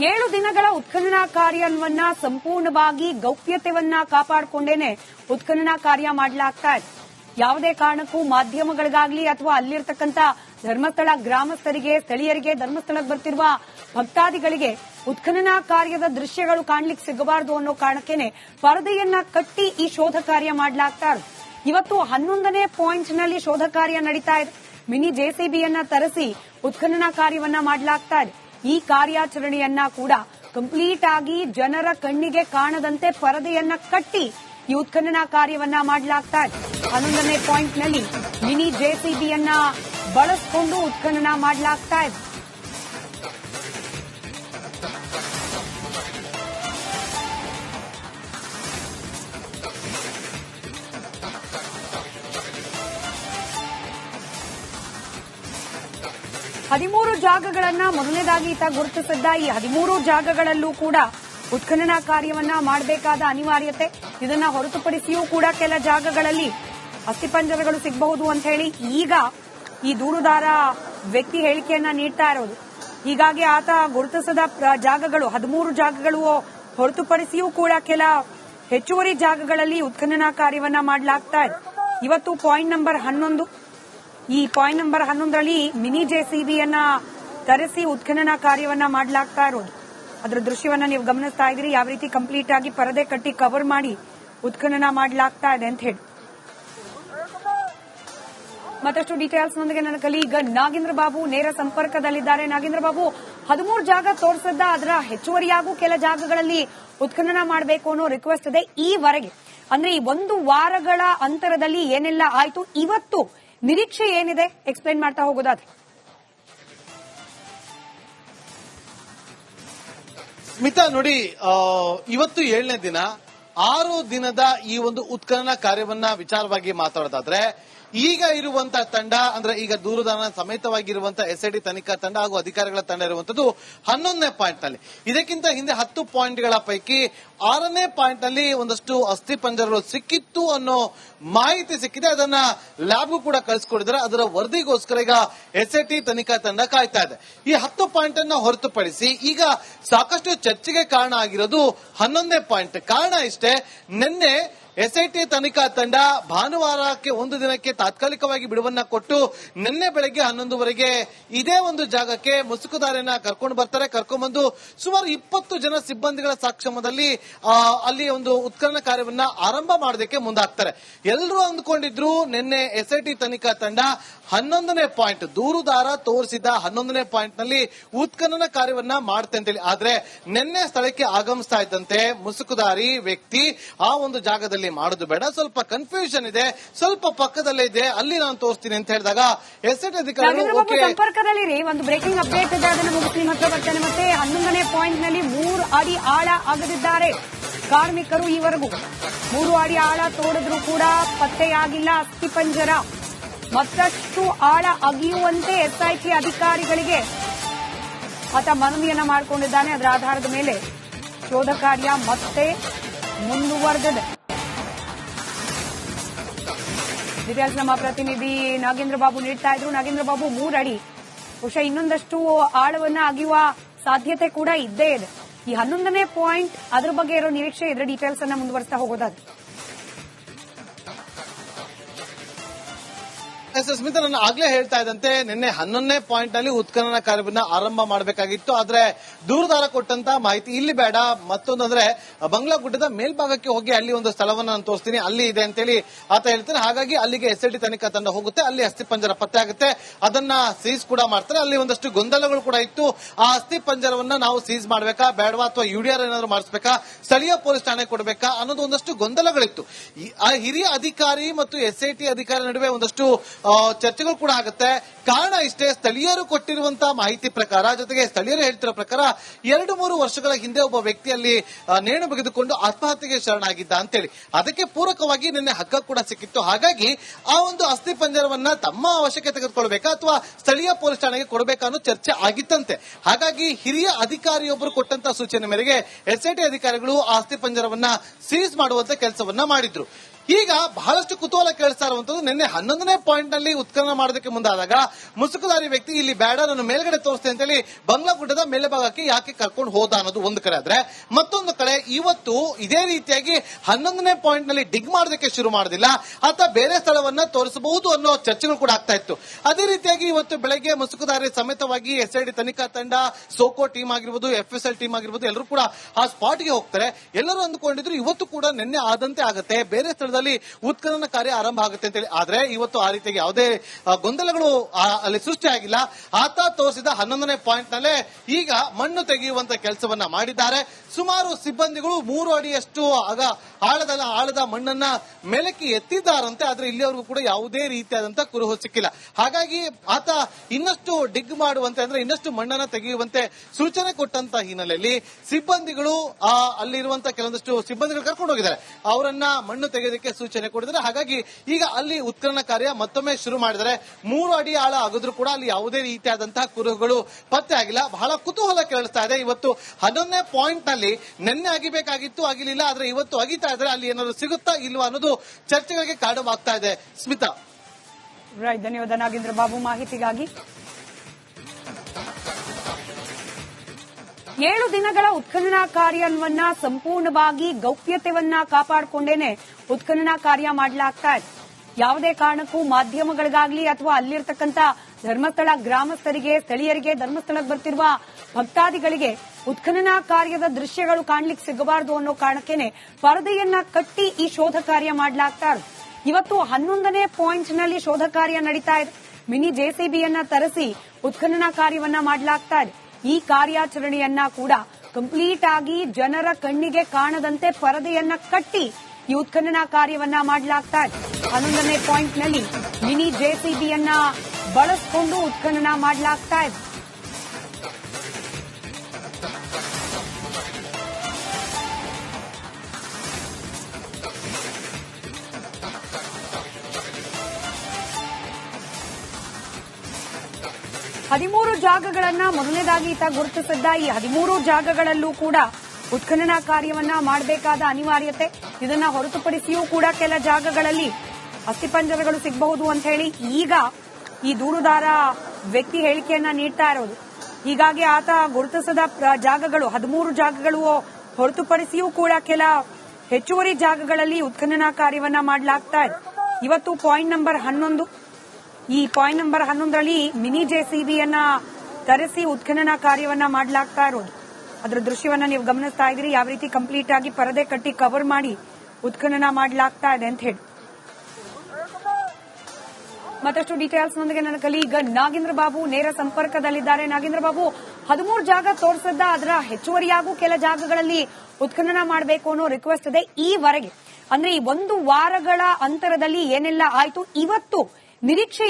ಏಳು ದಿನಗಳ ಉತ್ಖನನ ಕಾರ್ಯವನ್ನ ಸಂಪೂರ್ಣವಾಗಿ ಗೌಪ್ಯತೆಯನ್ನ ಕಾಪಾಡಿಕೊಂಡೇನೆ ಉತ್ಖನನ ಕಾರ್ಯ ಮಾಡಲಾಗ್ತಾ ಇದೆ. ಯಾವುದೇ ಕಾರಣಕ್ಕೂ ಮಾಧ್ಯಮಗಳಿಗಾಗ್ಲಿ ಅಥವಾ ಅಲ್ಲಿರ್ತಕ್ಕಂಥ ಧರ್ಮಸ್ಥಳ ಗ್ರಾಮಸ್ಥರಿಗೆ, ಸ್ಥಳೀಯರಿಗೆ, ಧರ್ಮಸ್ಥಳಕ್ಕೆ ಬರ್ತಿರುವ ಭಕ್ತಾದಿಗಳಿಗೆ ಉತ್ಖನನ ಕಾರ್ಯದ ದೃಶ್ಯಗಳು ಕಾಣ್ಲಿಕ್ಕೆ ಸಿಗಬಾರದು ಅನ್ನೋ ಕಾರಣಕ್ಕೇನೆ ಪರದೆಯನ್ನ ಕಟ್ಟಿ ಈ ಶೋಧ ಕಾರ್ಯ ಮಾಡಲಾಗ್ತಾ ಇದೆ. ಇವತ್ತು ಹನ್ನೊಂದನೇ ಪಾಯಿಂಟ್ನಲ್ಲಿ ಶೋಧ ಕಾರ್ಯ ನಡೀತಾ ಇದೆ. ಮಿನಿ ಜೆಸಿಬಿಯನ್ನ ತರಿಸಿ ಉತ್ಖನನ ಕಾರ್ಯವನ್ನ ಮಾಡಲಾಗ್ತಾ ಇದೆ. ಈ ಕಾರ್ಯಾಚರಣೆಯನ್ನ ಕೂಡ ಕಂಪ್ಲೀಟ್ ಆಗಿ ಜನರ ಕಣ್ಣಿಗೆ ಕಾಣದಂತೆ ಪರದೆಯನ್ನ ಕಟ್ಟಿ ಈ ಉತ್ಖನನ ಕಾರ್ಯವನ್ನ ಮಾಡಲಾಗ್ತಾ ಇದೆ. ಹನ್ನೊಂದನೇ ಪಾಯಿಂಟ್ನಲ್ಲಿ ಮಿನಿ ಜೆಸಿಬಿಯನ್ನ ಬಳಸಿಕೊಂಡು ಉತ್ಖನನ ಮಾಡಲಾಗ್ತಾ ಇದೆ. ಹದಿಮೂರು ಜಾಗಗಳನ್ನ ಮೊದಲನೇದಾಗಿ ಈತ ಗುರುತಿಸಿದ್ದ ಈ ಹದಿಮೂರು ಜಾಗಗಳಲ್ಲೂ ಕೂಡ ಉತ್ಖನನ ಕಾರ್ಯವನ್ನ ಮಾಡಬೇಕಾದ ಅನಿವಾರ್ಯತೆ. ಇದನ್ನ ಹೊರತುಪಡಿಸಿಯೂ ಕೂಡ ಕೆಲ ಜಾಗಗಳಲ್ಲಿ ಅಸ್ಥಿಪಂಜರಗಳು ಸಿಗಬಹುದು ಅಂತ ಹೇಳಿ ಈಗ ಈ ದೂರುದಾರ ವ್ಯಕ್ತಿ ಹೇಳಿಕೆಯನ್ನ ನೀಡ್ತಾ ಇರೋದು. ಹೀಗಾಗಿ ಆತ ಗುರುತಿಸದ ಜಾಗಗಳು, ಹದಿಮೂರು ಜಾಗಗಳು ಹೊರತುಪಡಿಸಿಯೂ ಕೂಡ ಕೆಲ ಹೆಚ್ಚುವರಿ ಜಾಗಗಳಲ್ಲಿ ಉತ್ಖನನ ಕಾರ್ಯವನ್ನ ಮಾಡಲಾಗ್ತಾ ಇದೆ. ಇವತ್ತು ಪಾಯಿಂಟ್ ನಂಬರ್ ಹನ್ನೊಂದು. ಈ ಪಾಯಿಂಟ್ ನಂಬರ್ ಹನ್ನೊಂದರಲ್ಲಿ ಮಿನಿ ಜೆಸಿಬಿಯನ್ನ ತರಿಸಿ ಉತ್ಖನನ ಕಾರ್ಯವನ್ನ ಮಾಡಲಾಗ್ತಾ ಇರೋದು. ಅದರ ದೃಶ್ಯವನ್ನ ನೀವು ಗಮನಿಸ್ತಾ ಇದ್ದೀರಿ. ಯಾವ ರೀತಿ ಕಂಪ್ಲೀಟ್ ಆಗಿ ಪರದೆ ಕಟ್ಟಿ ಕವರ್ ಮಾಡಿ ಉತ್ಖನನ ಮಾಡಲಾಗ್ತಾ ಇದೆ ಅಂತ ಹೇಳಿ. ಮತ್ತಷ್ಟು ಡೀಟೇಲ್ಸ್ ನೊಂದಿಗೆ ನನ್ನ ಕಲೀಗ ನಾಗೇಂದ್ರ ಬಾಬು ನೇರ ಸಂಪರ್ಕದಲ್ಲಿದ್ದಾರೆ. ನಾಗೇಂದ್ರ ಬಾಬು, ಹದಿಮೂರು ಜಾಗ ತೋರಿಸಿದ್ದ ಅದರ ಹೆಚ್ಚುವರಿಯಾಗೂ ಕೆಲ ಜಾಗಗಳಲ್ಲಿ ಉತ್ಖನನ ಮಾಡಬೇಕು ಅನ್ನೋ ರಿಕ್ವೆಸ್ಟ್ ಇದೆ ಈವರೆಗೆ. ಅಂದ್ರೆ ಈ ಒಂದು ವಾರಗಳ ಅಂತರದಲ್ಲಿ ಏನೆಲ್ಲ ಆಯಿತು? ಇವತ್ತು ನಿರೀಕ್ಷೆ ಏನಿದೆ? ಎಕ್ಸ್ಪ್ಲೈನ್ ಮಾಡ್ತಾ ಹೋಗೋದಾದ್ರೆ. ಸ್ಮಿತಾ, ನೋಡಿ ಇವತ್ತು ಏಳನೇ ದಿನ, ಆರು ದಿನದ ಈ ಒಂದು ಉತ್ಖನನ ಕಾರ್ಯವನ್ನ ವಿಚಾರವಾಗಿ ಮಾತಾಡೋದಾದ್ರೆ ಈಗ ಇರುವಂತಹ ತಂಡ, ಅಂದ್ರೆ ಈಗ ದೂರದಾನ ಸಮೇತವಾಗಿರುವಂತ ಎಸ್ಐಟಿ ತನಿಖಾ ತಂಡ ಹಾಗೂ ಅಧಿಕಾರಿಗಳ ತಂಡ ಇರುವಂತದ್ದು ಹನ್ನೊಂದನೇ ಪಾಯಿಂಟ್ನಲ್ಲಿ ಇದಕ್ಕಿಂತ ಹಿಂದೆ ಹತ್ತು ಪಾಯಿಂಟ್ಗಳ ಪೈಕಿ ಆರನೇ ಪಾಯಿಂಟ್ನಲ್ಲಿ ಒಂದಷ್ಟು ಅಸ್ಥಿ ಪಂಜರಗಳು ಸಿಕ್ಕಿತ್ತು ಅನ್ನೋ ಮಾಹಿತಿ ಸಿಕ್ಕಿದೆ. ಅದನ್ನ ಲ್ಯಾಬ್ ಕೂಡ ಕಳಿಸಿಕೊಡಿದ್ರೆ ಅದರ ವರದಿಗೋಸ್ಕರ ಈಗ ಎಸ್ಐಟಿ ತನಿಖಾ ತಂಡ ಕಾಯ್ತಾ ಇದೆ. ಈ ಹತ್ತು ಪಾಯಿಂಟ್ ಅನ್ನ ಹೊರತುಪಡಿಸಿ ಈಗ ಸಾಕಷ್ಟು ಚರ್ಚೆಗೆ ಕಾರಣ ಆಗಿರೋದು ಹನ್ನೊಂದನೇ ಪಾಯಿಂಟ್. ಕಾರಣ ಇಷ್ಟೇ, ನಿನ್ನೆ ಎಸ್ಐಟಿ ತನಿಖಾ ತಂಡ ಭಾನುವಾರಕ್ಕೆ ಒಂದು ದಿನಕ್ಕೆ ತಾತ್ಕಾಲಿಕವಾಗಿ ಬಿಡುವನ್ನ ಕೊಟ್ಟು ನಿನ್ನೆ ಬೆಳಗ್ಗೆ ಹನ್ನೊಂದುವರೆಗೆ ಇದೇ ಒಂದು ಜಾಗಕ್ಕೆ ಮುಸುಕುದಾರಿನ ಕರ್ಕೊಂಡು ಬರ್ತಾರೆ. ಕರ್ಕೊಂಡು ಬಂದು ಸುಮಾರು ಇಪ್ಪತ್ತು ಜನ ಸಿಬ್ಬಂದಿಗಳ ಸಾಕ್ಷಮದಲ್ಲಿ ಅಲ್ಲಿ ಒಂದು ಉತ್ಖನನ ಕಾರ್ಯವನ್ನ ಆರಂಭ ಮಾಡೋದಕ್ಕೆ ಮುಂದಾಗ್ತಾರೆ. ಎಲ್ಲರೂ ಅಂದ್ಕೊಂಡಿದ್ರು ನಿನ್ನೆ ಎಸ್ಐಟಿ ತನಿಖಾ ತಂಡ ಹನ್ನೊಂದನೇ ಪಾಯಿಂಟ್ ದೂರುದಾರ ತೋರಿಸಿದ ಹನ್ನೊಂದನೇ ಪಾಯಿಂಟ್ನಲ್ಲಿ ಉತ್ಖನನ ಕಾರ್ಯವನ್ನ ಮಾಡುತ್ತೆ ಅಂತೇಳಿ. ಆದ್ರೆ ನಿನ್ನೆ ಸ್ಥಳಕ್ಕೆ ಆಗಮಿಸ್ತಾ ಇದ್ದಂತೆ ಮುಸುಕುದಾರಿ ವ್ಯಕ್ತಿ ಆ ಒಂದು ಜಾಗದಲ್ಲಿ ಮಾಡೋದು ಬೇಡ. ಸ್ವಲ್ಪ ಕನ್ಫ್ಯೂಷನ್ ಇದೆ. ಸ್ವಲ್ಪ ಪಕ್ಕದಲ್ಲೇ ಇದೆ. ಅಲ್ಲಿ ನಾನು ತೋರಿಸ್ತೀನಿ ಅಂತ ಹೇಳಿದಾಗ ಎಸ್ಟೇಟ್ ಅಧಿಕಾರಿಗಳು ಸಂಪರ್ಕದಲ್ಲಿ ಒಂದು ಬ್ರೇಕಿಂಗ್ ಅಪ್ಡೇಟ್ ಇದೆ. ಅದನ್ನು ಮುಗಿಸಿ ಮತ್ತೆ ಬರ್ತೇನೆ. ಮತ್ತೆ ಹನ್ನೊಂದನೇ ಪಾಯಿಂಟ್ನಲ್ಲಿ ಮೂರು ಅಡಿ ಆಳ ಆಗದಿದ್ದಾರೆ ಕಾರ್ಮಿಕರು ಈವರೆಗೂ. ಮೂರು ಅಡಿ ಆಳ ತೋಡಿದ್ರು ಕೂಡ ಪತ್ತೆಯಾಗಿಲ್ಲ ಅಸ್ಥಿಪಂಜರ. ಮತ್ತಷ್ಟು ಆಳ ಅಗಿಯುವಂತೆ ಎಸ್ಐಟಿ ಅಧಿಕಾರಿಗಳಿಗೆ ಆತ ಮನವಿಯನ್ನ ಮಾಡಿಕೊಂಡಿದ್ದಾನೆ. ಅದರ ಆಧಾರದ ಮೇಲೆ ಶೋಧ ಕಾರ್ಯ ಮತ್ತೆ ಮುಂದುವರೆದಿದೆ. ಡೀಟೇಲ್ಸ್ ನಮ್ಮ ಪ್ರತಿನಿಧಿ ನಾಗೇಂದ್ರ ಬಾಬು ನೀಡ್ತಾ ಇದ್ರು. ನಾಗೇಂದ್ರ ಬಾಬು, ಮೂರಡಿ. ಬಹುಶಃ ಇನ್ನೊಂದಷ್ಟು ಆಳವನ್ನ ಅಗಿಯುವ ಸಾಧ್ಯತೆ ಕೂಡ ಇದ್ದೇ ಇದೆ. ಈ ಹನ್ನೊಂದನೇ ಪಾಯಿಂಟ್ ಅದ್ರ ಬಗ್ಗೆ ಇರೋ ನಿರೀಕ್ಷೆ ಇದ್ರೆ ಡೀಟೇಲ್ಸ್ ಅನ್ನ ಮುಂದುವರಿಸ್ತಾ ಹೋಗೋದಾದ್ರೆ. ಎಸ್ ಎಸ್ ಮಿತ್ರ ನಾನು ಆಗ್ಲೇ ಹೇಳ್ತಾ ಇದ್ದಂತೆ, ನಿನ್ನೆ ಹನ್ನೊಂದನೇ ಪಾಯಿಂಟ್ನಲ್ಲಿ ಉತ್ಖನನ ಕಾರ್ಯವನ್ನ ಆರಂಭ ಮಾಡಬೇಕಾಗಿತ್ತು. ಆದ್ರೆ ದೂರದಾರ ಕೊಟ್ಟಂತ ಮಾಹಿತಿ ಇಲ್ಲಿ ಬೇಡ. ಮತ್ತೊಂದು ಅಂದ್ರೆ, ಬಂಗ್ಲಾ ಗುಡ್ಡದ ಮೇಲ್ಭಾಗಕ್ಕೆ ಹೋಗಿ ಅಲ್ಲಿ ಒಂದು ಸ್ಥಳವನ್ನ ನಾನು ತೋರಿಸ್ತೀನಿ. ಅಲ್ಲಿ ಇದೆ ಅಂತೇಳಿ ಆತ ಹೇಳ್ತಾನೆ. ಹಾಗಾಗಿ ಅಲ್ಲಿಗೆ ಎಸ್ ಟಿ ತನಿಖಾ ತಂಡ ಹೋಗುತ್ತೆ. ಅಲ್ಲಿ ಅಸ್ಥಿ ಪಂಜರ ಪತ್ತೆ ಆಗುತ್ತೆ. ಅದನ್ನ ಸೀಸ್ ಕೂಡ ಮಾಡ್ತಾರೆ. ಅಲ್ಲಿ ಒಂದಷ್ಟು ಗೊಂದಲಗಳು ಕೂಡ ಇತ್ತು. ಆ ಅಸ್ಥಿ ಪಂಜರವನ್ನ ನಾವು ಸೀಸ್ ಮಾಡಬೇಕಾ, ಬೇಡವಾ ಅಥವಾ ಯುಡಿಆರ್ ಏನಾದ್ರು ಮಾಡಿಸ್ಬೇಕಾ, ಸ್ಥಳೀಯ ಪೊಲೀಸ್ ಠಾಣೆ ಕೊಡಬೇಕಾ ಅನ್ನೋದು ಒಂದಷ್ಟು ಗೊಂದಲಗಳಿತ್ತು. ಆ ಹಿರಿಯ ಅಧಿಕಾರಿ ಮತ್ತು ಎಸ್ಐಟಿ ಅಧಿಕಾರಿ ನಡುವೆ ಒಂದಷ್ಟು ಚರ್ಚೆಗಳು ಕೂಡ ಆಗುತ್ತೆ. ಕಾರಣ ಇಷ್ಟೇ, ಸ್ಥಳೀಯರು ಕೊಟ್ಟಿರುವಂತಹ ಮಾಹಿತಿ ಪ್ರಕಾರ, ಜೊತೆಗೆ ಸ್ಥಳೀಯರು ಹೇಳ್ತಿರೋ ಪ್ರಕಾರ, ಎರಡು ಮೂರು ವರ್ಷಗಳ ಹಿಂದೆ ಒಬ್ಬ ವ್ಯಕ್ತಿಯಲ್ಲಿ ನೇಣು ಬಗೆದುಕೊಂಡು ಆತ್ಮಹತ್ಯೆಗೆ ಶರಣಾಗಿದ್ದ ಅಂತೇಳಿ. ಅದಕ್ಕೆ ಪೂರಕವಾಗಿ ನಿನ್ನೆ ಹಗ್ಗ ಕೂಡ ಸಿಕ್ಕಿತ್ತು. ಹಾಗಾಗಿ ಆ ಒಂದು ಅಸ್ಥಿ ಪಂಜರವನ್ನ ತಮ್ಮ ಅವಶ್ಯಕತೆ ತೆಗೆದುಕೊಳ್ಬೇಕಾ ಅಥವಾ ಸ್ಥಳೀಯ ಪೊಲೀಸ್ ಠಾಣೆಗೆ ಕೊಡಬೇಕಾ ಅನ್ನೋ ಚರ್ಚೆ ಆಗಿತ್ತಂತೆ. ಹಾಗಾಗಿ ಹಿರಿಯ ಅಧಿಕಾರಿಯೊಬ್ಬರು ಕೊಟ್ಟಂತ ಸೂಚನೆ ಮೇರೆಗೆ ಎಸ್ಐಟಿ ಅಧಿಕಾರಿಗಳು ಆ ಅಸ್ಥಿ ಪಂಜರವನ್ನ ಸೀಸ್ ಮಾಡುವಂತ ಕೆಲಸವನ್ನ ಮಾಡಿದ್ರು. ಈಗ ಬಹಳಷ್ಟು ಕುತೂಹಲ ಕೇಳಿಸ್ತಾ ಇರುವಂತದ್ದು, ನಿನ್ನೆ ಹನ್ನೊಂದನೇ ಪಾಯಿಂಟ್ನಲ್ಲಿ ಉತ್ಖನನ ಮಾಡೋದಕ್ಕೆ ಮುಂದಾದಾಗ ಮುಸುಕುದಾರಿ ವ್ಯಕ್ತಿ ಇಲ್ಲಿ ಬೇಡ ನಾನು ಮೇಲ್ಗಡೆ ತೋರಿಸ್ತೇನೆ ಅಂತೇಳಿ ಬಂಗ್ಲಾ ಗುಡ್ಡದ ಮೇಲೆ ಭಾಗಕ್ಕೆ ಯಾಕೆ ಕರ್ಕೊಂಡು ಹೋದ ಅನ್ನೋದು ಒಂದು ಕಡೆ ಆದ್ರೆ, ಮತ್ತೊಂದು ಕಡೆ ಇವತ್ತು ಇದೇ ರೀತಿಯಾಗಿ ಹನ್ನೊಂದನೇ ಪಾಯಿಂಟ್ನಲ್ಲಿ ಡಿಗ್ ಮಾಡೋದಕ್ಕೆ ಶುರು ಮಾಡೋದಿಲ್ಲ ಅಥವಾ ಬೇರೆ ಸ್ಥಳವನ್ನ ತೋರಿಸಬಹುದು ಅನ್ನೋ ಚರ್ಚೆಗಳು ಕೂಡ ಆಗ್ತಾ ಇತ್ತು. ಅದೇ ರೀತಿಯಾಗಿ ಇವತ್ತು ಬೆಳಗ್ಗೆ ಮುಸುಕುದಾರಿ ಸಮೇತವಾಗಿ ಎಸ್ ಐ ಡಿ ತನಿಖಾ ತಂಡ, ಸೋಕೋ ಟೀಮ್ ಆಗಿರ್ಬೋದು ಎಫ್ ಎಸ್ ಎಲ್ ಟೀಮ್ ಆಗಿರ್ಬೋದು, ಎಲ್ಲರೂ ಕೂಡ ಆ ಸ್ಪಾಟ್ಗೆ ಹೋಗ್ತಾರೆ. ಎಲ್ಲರೂ ಅಂದ್ಕೊಂಡಿದ್ರು, ಇವತ್ತು ಕೂಡ ನಿನ್ನೆ ಆದಂತೆ ಆಗುತ್ತೆ, ಬೇರೆ ಸ್ಥಳದಲ್ಲಿ ಉತ್ಖನನ ಕಾರ್ಯ ಆರಂಭ ಆಗುತ್ತೆ ಅಂತೇಳಿ ಆದ್ರೆ ಇವತ್ತು ಆ ರೀತಿಯಾಗಿ ಯಾವುದೇ ಗೊಂದಲಗಳು ಅಲ್ಲಿ ಸೃಷ್ಟಿ ಆಗಿಲ್ಲ. ಆತ ತೋರಿಸಿದ ಹನ್ನೊಂದನೇ ಪಾಯಿಂಟ್ ನಲ್ಲೇ ಈಗ ಮಣ್ಣು ತೆಗೆಯುವಂತ ಕೆಲಸವನ್ನ ಮಾಡಿದ್ದಾರೆ. ಸುಮಾರು ಸಿಬ್ಬಂದಿಗಳು ಮೂರು ಅಡಿಯಷ್ಟು ಆಗ ಆಳದ ಆಳದ ಮಣ್ಣನ್ನ ಮೇಲಕ್ಕೆ ಎತ್ತಿದ್ದಾರಂತೆ. ಆದ್ರೆ ಇಲ್ಲಿವರೆಗೂ ಕೂಡ ಯಾವುದೇ ರೀತಿಯಾದಂತ ಕುರುಹು ಸಿಕ್ಕಿಲ್ಲ. ಹಾಗಾಗಿ ಆತ ಇನ್ನಷ್ಟು ಡಿಗ್ ಮಾಡುವಂತೆ, ಅಂದ್ರೆ ಇನ್ನಷ್ಟು ಮಣ್ಣನ್ನ ತೆಗೆಯುವಂತೆ ಸೂಚನೆ ಕೊಟ್ಟಂತ ಹಿನ್ನೆಲೆಯಲ್ಲಿ ಸಿಬ್ಬಂದಿಗಳು ಅಲ್ಲಿರುವಂತ ಕೆಲವೊಂದಷ್ಟು ಸಿಬ್ಬಂದಿಗಳು ಕರ್ಕೊಂಡು ಹೋಗಿದ್ದಾರೆ. ಅವರನ್ನ ಮಣ್ಣು ತೆಗೆಯೋದಕ್ಕೆ ಸೂಚನೆ ಕೊಡಿದ್ರೆ ಹಾಗಾಗಿ ಈಗ ಅಲ್ಲಿ ಉತ್ಖನನ ಕಾರ್ಯ ಮತ್ತೊಮ್ಮೆ ಶುರು ಮಾಡಿದರೆ ಮೂರು ಅಡಿ ಆಳ ಆಗಿದ್ರು ಕೂಡ ಅಲ್ಲಿ ಯಾವುದೇ ರೀತಿಯಾದಂತಹ ಕುರುಹುಗಳು ಪತ್ತೆ ಆಗಿಲ್ಲ. ಬಹಳ ಕುತೂಹಲ ಕೇಳಿಸ್ತಾ ಇದೆ. ಇವತ್ತು ಹನ್ನೊಂದನೇ ಪಾಯಿಂಟ್ನಲ್ಲಿ ನಿನ್ನೆ ಅಗಿಬೇಕಾಗಿತ್ತು ಆಗಿಲಿಲ್ಲ ಆದ್ರೆ ಇವತ್ತು ಅಗಿತಾ ಇದ್ರೆ ಅಲ್ಲಿ ಏನಾದ್ರು ಸಿಗುತ್ತಾ ಇಲ್ವಾ ಅನ್ನೋದು ಚರ್ಚೆಗಳಿಗೆ ಕಾರಣವಾಗ್ತಾ ಇದೆ. ಸ್ಮಿತಾ. ರೈಟ್ ಧನ್ಯವಾದ ನಾಗೇಂದ್ರ ಬಾಬು ಮಾಹಿತಿಗಾಗಿ. ಏಳು ದಿನಗಳ ಉತ್ಖನನ ಕಾರ್ಯವನ್ನ ಸಂಪೂರ್ಣವಾಗಿ ಗೌಪ್ಯತೆಯನ್ನ ಕಾಪಾಡಿಕೊಂಡೇನೆ ಉತ್ಖನನ ಕಾರ್ಯ ಮಾಡಲಾಗ್ತಾ ಇದೆ. ಯಾವುದೇ ಕಾರಣಕ್ಕೂ ಮಾಧ್ಯಮಗಳಿಗಾಗ್ಲಿ ಅಥವಾ ಅಲ್ಲಿರ್ತಕ್ಕಂಥ ಧರ್ಮಸ್ಥಳ ಗ್ರಾಮಸ್ಥರಿಗೆ, ಸ್ಥಳೀಯರಿಗೆ, ಧರ್ಮಸ್ಥಳಕ್ಕೆ ಬರ್ತಿರುವ ಭಕ್ತಾದಿಗಳಿಗೆ ಉತ್ಖನನ ಕಾರ್ಯದ ದೃಶ್ಯಗಳು ಕಾಣ್ಲಿಕ್ಕೆ ಸಿಗಬಾರದು ಅನ್ನೋ ಕಾರಣಕ್ಕೇನೆ ಪರದೆಯನ್ನ ಕಟ್ಟಿ ಈ ಶೋಧ ಕಾರ್ಯ ಮಾಡಲಾಗ್ತಾ ಇದೆ. ಇವತ್ತು ಹನ್ನೊಂದನೇ ಪಾಯಿಂಟ್ನಲ್ಲಿ ಶೋಧ ಕಾರ್ಯ ನಡೀತಾ ಇದೆ. ಮಿನಿ ಜೆಸಿಬಿಯನ್ನ ತರಿಸಿ ಉತ್ಖನನ ಕಾರ್ಯವನ್ನ ಮಾಡಲಾಗ್ತಾ ಇದೆ. ಈ ಕಾರ್ಯಾಚರಣೆಯನ್ನ ಕೂಡ ಕಂಪ್ಲೀಟ್ ಆಗಿ ಜನರ ಕಣ್ಣಿಗೆ ಕಾಣದಂತೆ ಪರದೆಯನ್ನ ಕಟ್ಟಿ ಈ ಉತ್ಖನನ ಕಾರ್ಯವನ್ನ ಮಾಡಲಾಗ್ತಾ ಇದೆ. ಹನ್ನೊಂದನೇ ಪಾಯಿಂಟ್ನಲ್ಲಿ ಮಿನಿ ಜೆಸಿಬಿಯನ್ನ ಬಳಸಿಕೊಂಡು ಉತ್ಖನನ ಮಾಡಲಾಗ್ತಾ ಇದೆ. ಹದಿಮೂರು ಜಾಗಗಳನ್ನ ಮೊದಲನೇದಾಗಿ ಈತ ಗುರುತಿಸಿದ್ದ. ಈ ಹದಿಮೂರು ಜಾಗಗಳಲ್ಲೂ ಕೂಡ ಉತ್ಖನನ ಕಾರ್ಯವನ್ನ ಮಾಡಬೇಕಾದ ಅನಿವಾರ್ಯತೆ. ಇದನ್ನ ಹೊರತುಪಡಿಸಿಯೂ ಕೂಡ ಕೆಲ ಜಾಗಗಳಲ್ಲಿ ಅಸ್ಥಿಪಂಜರಗಳು ಸಿಗಬಹುದು ಅಂತ ಹೇಳಿ ಈಗ ಈ ದೂರುದಾರ ವ್ಯಕ್ತಿ ಹೇಳಿಕೆಯನ್ನ ನೀಡ್ತಾ ಇರೋದು. ಹೀಗಾಗಿ ಆತ ಗುರುತಿಸದ ಜಾಗಗಳು, ಹದಿಮೂರು ಜಾಗಗಳು ಹೊರತುಪಡಿಸಿಯೂ ಕೂಡ ಕೆಲ ಹೆಚ್ಚುವರಿ ಜಾಗಗಳಲ್ಲಿ ಉತ್ಖನನ ಕಾರ್ಯವನ್ನ ಮಾಡಲಾಗ್ತಾ ಇದೆ. ಇವತ್ತು ಪಾಯಿಂಟ್ ನಂಬರ್ ಹನ್ನೊಂದು. ಈ ಪಾಯಿಂಟ್ ನಂಬರ್ ಹನ್ನೊಂದರಲ್ಲಿ ಮಿನಿ ಜೆಸಿಬಿಯನ್ನ ತರಿಸಿ ಉತ್ಖನನ ಕಾರ್ಯವನ್ನ ಮಾಡಲಾಗ್ತಾ ಇರೋದು. ಅದರ ದೃಶ್ಯವನ್ನ ನೀವು ಗಮನಿಸ್ತಾ ಇದ್ದೀರಿ. ಯಾವ ರೀತಿ ಕಂಪ್ಲೀಟ್ ಆಗಿ ಪರದೆ ಕಟ್ಟಿ ಕವರ್ ಮಾಡಿ ಉತ್ಖನನ ಮಾಡಲಾಗ್ತಾ ಇದೆ ಅಂತ ಹೇಳಿ. ಮತ್ತಷ್ಟು ಡೀಟೇಲ್ಸ್ ನೊಂದಿಗೆ ನನ್ನ ಕಲೀಗ ನಾಗೇಂದ್ರ ಬಾಬು ನೇರ ಸಂಪರ್ಕದಲ್ಲಿದ್ದಾರೆ. ನಾಗೇಂದ್ರ ಬಾಬು, ಹದಿಮೂರು ಜಾಗ ತೋರಿಸಿದ್ದ ಅದರ ಹೆಚ್ಚುವರಿಯಾಗೂ ಕೆಲ ಜಾಗಗಳಲ್ಲಿ ಉತ್ಖನನ ಮಾಡಬೇಕು ಅನ್ನೋ ರಿಕ್ವೆಸ್ಟ್ ಇದೆ ಈವರೆಗೆ. ಅಂದ್ರೆ ಈ ಒಂದು ವಾರಗಳ ಅಂತರದಲ್ಲಿ ಏನೆಲ್ಲ ಆಯ್ತು? ಇವತ್ತು ನಿರೀಕ್ಷೆ